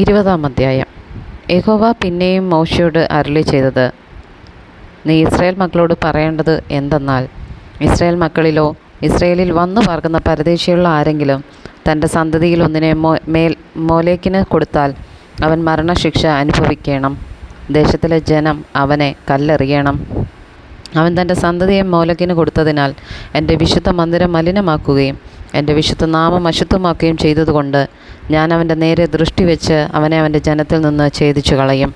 ഇരുപതാം അധ്യായം. യഹോവ പിന്നെയും മോശയോട് അരളി ചെയ്തത് നീ ഇസ്രായേൽ മക്കളോട് പറയേണ്ടത് എന്തെന്നാൽ ഇസ്രായേൽ മക്കളിലോ ഇസ്രായേലിൽ വന്നു പാർക്കുന്ന പരദേശിയുള്ള ആരെങ്കിലും തന്റെ സന്തതിയിൽ ഒന്നിനെ മോ മേൽ മോലേക്കിന് കൊടുത്താൽ അവൻ മരണശിക്ഷ അനുഭവിക്കണം. ദേശത്തിലെ ജനം അവനെ കല്ലെറിയണം. അവൻ തന്റെ സന്തതിയെ മോലക്കിന് കൊടുത്തതിനാൽ എന്റെ വിശുദ്ധ മന്ദിരം മലിനമാക്കുകയും എന്റെ വിശുദ്ധ നാമം അശുദ്ധമാക്കുകയും ചെയ്തതുകൊണ്ട് ഞാൻ അവന്റെ നേരെ ദൃഷ്ടി വെച്ച് അവനെ അവന്റെ ജനത്തിൽ നിന്ന് ഛേദിച്ചു കളയും.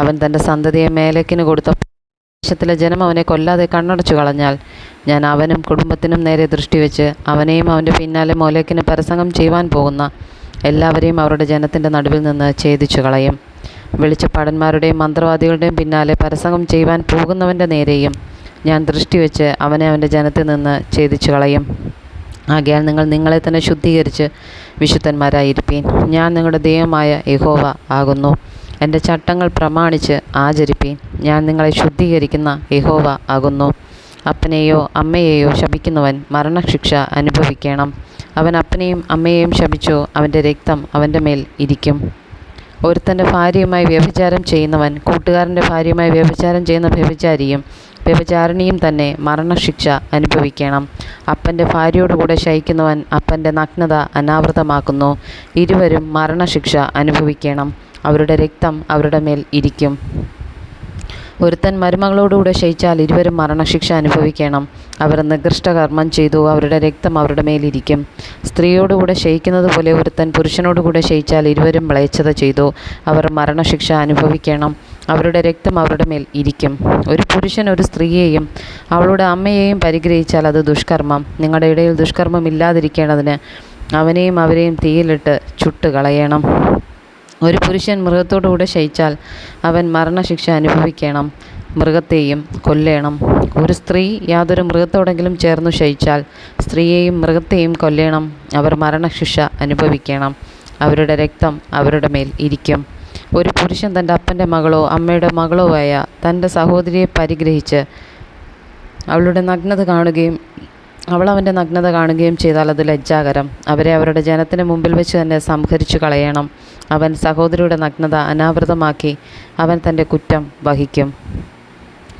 അവൻ തന്റെ സന്തതിയെ മേലക്കിന് കൊടുത്ത ദേശത്തിലെ ജനം അവനെ കൊല്ലാതെ കണ്ണടച്ചു കളഞ്ഞാൽ ഞാൻ അവനും കുടുംബത്തിനും നേരെ ദൃഷ്ടി വെച്ച് അവനെയും അവന്റെ പിന്നാലെ മോലേക്കിന് പരസംഗം ചെയ്യുവാൻ പോകുന്ന എല്ലാവരെയും അവരുടെ ജനത്തിന്റെ നടുവിൽ നിന്ന് ഛേദിച്ചു കളയും. വെളിച്ചപ്പാടന്മാരുടെയും മന്ത്രവാദികളുടെയും പിന്നാലെ പരസംഗം ചെയ്യുവാൻ പോകുന്നവന്റെ നേരെയും ഞാൻ ദൃഷ്ടി വെച്ച് അവനെ അവന്റെ ജനത്തിൽ നിന്ന് ഛേദിച്ചു കളയും. ആകയാൽ നിങ്ങൾ നിങ്ങളെ തന്നെ ശുദ്ധീകരിച്ച് വിശുദ്ധന്മാരായിരിപ്പീൻ. ഞാൻ നിങ്ങളുടെ ദൈവമായ യഹോവ ആകുന്നു. എന്റെ ചട്ടങ്ങൾ പ്രമാണിച്ച് ആചരിപ്പീൻ. ഞാൻ നിങ്ങളെ ശുദ്ധീകരിക്കുന്ന യഹോവ ആകുന്നു. അപ്പനെയോ അമ്മയെയോ ശപിക്കുന്നവൻ മരണശിക്ഷ അനുഭവിക്കണം. അവൻ അപ്പനെയും അമ്മയെയും ശപിച്ചോ അവന്റെ രക്തം അവന്റെ മേൽ ഇരിക്കും. ഒരുത്തന്റെ ഭാര്യയുമായി വ്യഭിചാരം ചെയ്യുന്നവൻ കൂട്ടുകാരന്റെ ഭാര്യയുമായി വ്യഭിചാരം ചെയ്യുന്ന വ്യഭിചാരിയും വ്യഭിചാരിണിയും തന്നെ മരണശിക്ഷ അനുഭവിക്കണം. അപ്പന്റെ ഭാര്യയോടുകൂടെ ശയിക്കുന്നവൻ അപ്പന്റെ നഗ്നത അനാവൃതമാക്കുന്നു. ഇരുവരും മരണശിക്ഷ അനുഭവിക്കണം. അവരുടെ രക്തം അവരുടെ മേൽ ഇരിക്കും. ഒരുത്തൻ മരുമകളോടുകൂടെ ശയിച്ചാൽ ഇരുവരും മരണശിക്ഷ അനുഭവിക്കണം. അവർ നികൃഷ്ടകർമ്മം ചെയ്തു അവരുടെ രക്തം അവരുടെ മേലിരിക്കും സ്ത്രീയോടുകൂടെ ശയിക്കുന്നത് പോലെ ഒരുത്തൻ പുരുഷനോടുകൂടെ ശയിച്ചാൽ ഇരുവരും മ്ലേച്ഛത ചെയ്തു. അവർ മരണശിക്ഷ അനുഭവിക്കണം. അവരുടെ രക്തം അവരുടെ മേൽ ഇരിക്കും. ഒരു പുരുഷൻ ഒരു സ്ത്രീയെയും അവളുടെ അമ്മയെയും പരിഗ്രഹിച്ചാൽ അത് ദുഷ്കർമ്മം. നിങ്ങളുടെ ഇടയിൽ ദുഷ്കർമ്മം ഇല്ലാതിരിക്കേണ്ടതിന് അവനെയും അവരെയും തീയിലിട്ട് ചുട്ട് കളയണം. ഒരു പുരുഷൻ മൃഗത്തോടുകൂടെ ശയിച്ചാൽ അവൻ മരണശിക്ഷ അനുഭവിക്കണം. മൃഗത്തെയും കൊല്ലേണം. ഒരു സ്ത്രീ യാതൊരു മൃഗത്തോടെങ്കിലും ചേർന്നു ശയിച്ചാൽ സ്ത്രീയെയും മൃഗത്തെയും കൊല്ലേണം. അവർ മരണശിക്ഷ അനുഭവിക്കണം. അവരുടെ രക്തം അവരുടെ മേൽ ഇരിക്കും. ഒരു പുരുഷൻ തന്റെ അപ്പന്റെ മകളോ അമ്മയുടെ മകളോ ആയ തന്റെ സഹോദരിയെ പരിഗ്രഹിച്ച് അവളുടെ നഗ്നത കാണുകയും അവൾ അവന്റെ നഗ്നത കാണുകയും ചെയ്താൽ അത് ലജ്ജാകരം. അവരെ അവരുടെ ജനത്തിന് മുമ്പിൽ വെച്ച് തന്നെ സംഹരിച്ചു കളയണം. അവൻ സഹോദരിയുടെ നഗ്നത അനാവൃതമാക്കി അവൻ തന്റെ കുറ്റം വഹിക്കും.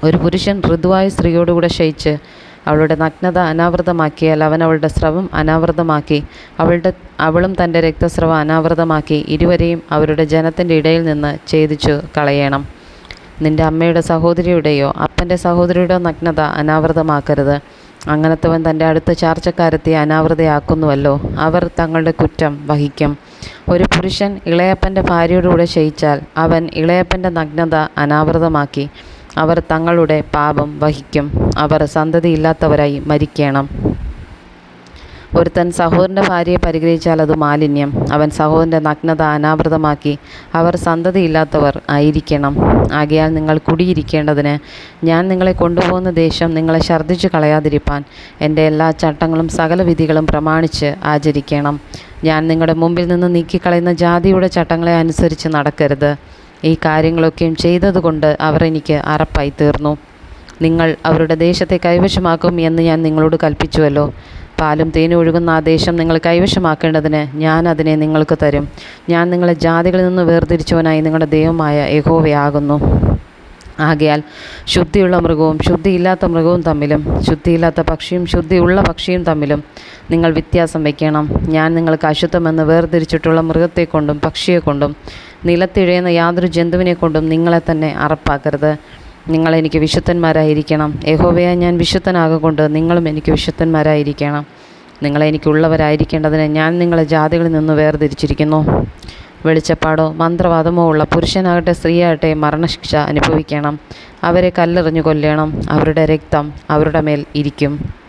ഒരു പുരുഷൻ ഋതുവായ സ്ത്രീയോടുകൂടെ ശയിച്ച് അവളുടെ നഗ്നത അനാവൃതമാക്കിയാൽ അവൻ അവളുടെ സ്രവം അനാവൃതമാക്കി. അവളുടെ അവളും തന്റെ രക്തസ്രവം അനാവൃതമാക്കി. ഇരുവരെയും അവരുടെ ജനത്തിന്റെ ഇടയിൽ നിന്ന് ഛേദിച്ചു കളയണം. നിന്റെ അമ്മയുടെ സഹോദരിയുടെയോ അപ്പന്റെ സഹോദരിയുടെയോ നഗ്നത അനാവൃതമാക്കരുത്. അങ്ങനത്തവൻ തന്റെ അടുത്ത ചാർച്ചക്കാരത്തെ അനാവൃതയാക്കുന്നുവല്ലോ. അവർ തങ്ങളുടെ കുറ്റം വഹിക്കും. ഒരു പുരുഷൻ ഇളയപ്പന്റെ ഭാര്യയോടുകൂടെ ശയിച്ചാൽ അവൻ ഇളയപ്പന്റെ നഗ്നത അനാവൃതമാക്കി. അവർ തങ്ങളുടെ പാപം വഹിക്കും. അവർ സന്തതിയില്ലാത്തവരായി മരിക്കണം. ഒരുത്തൻ സഹോദരന്റെ ഭാര്യയെ പരിഗ്രഹിച്ചാൽ അത് മാലിന്യം. അവൻ സഹോദരന്റെ നഗ്നത അനാവൃതമാക്കി അവർ സന്തതിയില്ലാത്തവർ ആയിരിക്കണം. ആകയാൽ നിങ്ങൾ കുടിയിരിക്കേണ്ടതിന് ഞാൻ നിങ്ങളെ കൊണ്ടുപോകുന്ന ദേശം നിങ്ങളെ ഛർദ്ദിച്ചു കളയാതിരിപ്പാൻ എന്റെ എല്ലാ ചട്ടങ്ങളും സകല വിധികളും പ്രമാണിച്ച് ആചരിക്കണം. ഞാൻ നിങ്ങളുടെ മുമ്പിൽ നിന്ന് നീക്കിക്കളയുന്ന ജാതിയുടെ ചട്ടങ്ങളെ അനുസരിച്ച് നടക്കരുത്. ഈ കാര്യങ്ങളൊക്കെയും ചെയ്തതുകൊണ്ട് അവർ എനിക്ക് അറപ്പായി തീർന്നു. നിങ്ങൾ അവരുടെ ദേശത്തെ കൈവശമാക്കും എന്ന് ഞാൻ നിങ്ങളോട് കൽപ്പിച്ചുവല്ലോ. പാലും തേനും ഒഴുകുന്ന ആ ദേശം നിങ്ങൾ കൈവശമാക്കേണ്ടതിന് ഞാൻ അതിനെ നിങ്ങൾക്ക് തരും. ഞാൻ നിങ്ങളെ ജാതികളിൽ നിന്ന് വേർതിരിച്ചവനായി നിങ്ങളുടെ ദൈവമായ യഹോവയാകുന്നു. ആകയാൽ ശുദ്ധിയുള്ള മൃഗവും ശുദ്ധിയില്ലാത്ത മൃഗവും തമ്മിലും ശുദ്ധിയില്ലാത്ത പക്ഷിയും ശുദ്ധിയുള്ള പക്ഷിയും തമ്മിലും നിങ്ങൾ വ്യത്യാസം വയ്ക്കണം. ഞാൻ നിങ്ങൾക്ക് അശുദ്ധമെന്ന് വേർതിരിച്ചിട്ടുള്ള മൃഗത്തെക്കൊണ്ടും പക്ഷിയെക്കൊണ്ടും പക്ഷിയെ കൊണ്ടും നിലത്തിഴയുന്ന യാതൊരു ജന്തുവിനെ കൊണ്ടും നിങ്ങളെ തന്നെ അറപ്പാക്കരുത്. നിങ്ങൾ എനിക്ക് വിശുദ്ധന്മാരായിരിക്കണം. യഹോവയെ ഞാൻ വിശുദ്ധനാകൊണ്ട് നിങ്ങളും എനിക്ക് വിശുദ്ധന്മാരായിരിക്കണം. നിങ്ങളെ എനിക്കുള്ളവരായിരിക്കേണ്ടതിന് ഞാൻ നിങ്ങളെ ജാതികളിൽ നിന്ന് വേർതിരിച്ചിരിക്കുന്നു. വെളിച്ചപ്പാടോ മന്ത്രവാദമോ ഉള്ള പുരുഷനാകട്ടെ സ്ത്രീയാകട്ടെ മരണശിക്ഷ അനുഭവിക്കണം. അവരെ കല്ലെറിഞ്ഞു കൊല്ലണം. അവരുടെ രക്തം അവരുടെ മേൽ ഇരിക്കും.